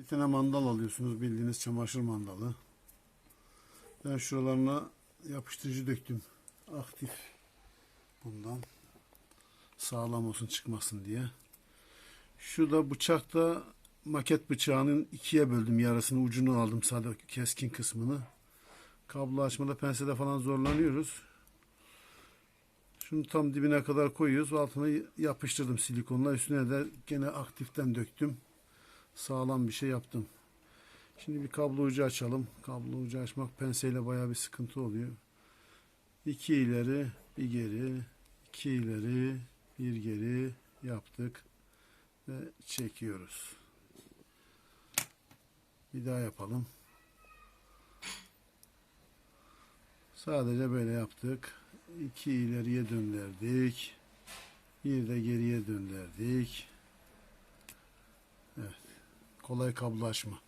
Bir tane mandal alıyorsunuz bildiğiniz çamaşır mandalı. Ben şuralarına yapıştırıcı döktüm. Aktif bundan. Sağlam olsun çıkmasın diye. Şu da bıçakta maket bıçağının ikiye böldüm yarısını ucunu aldım sadece keskin kısmını. Kablo açmada pensede falan zorlanıyoruz. Şunu tam dibine kadar koyuyoruz. Altına yapıştırdım silikonla. Üstüne de gene aktiften döktüm. Sağlam bir şey yaptım. Şimdi bir kablo ucu açalım. Kablo ucu açmak penseyle bayağı bir sıkıntı oluyor. İki ileri, bir geri, iki ileri, bir geri yaptık ve çekiyoruz. Bir daha yapalım. Sadece böyle yaptık. İki ileriye döndürdük. Bir de geriye döndürdük. Kolay kablo açma.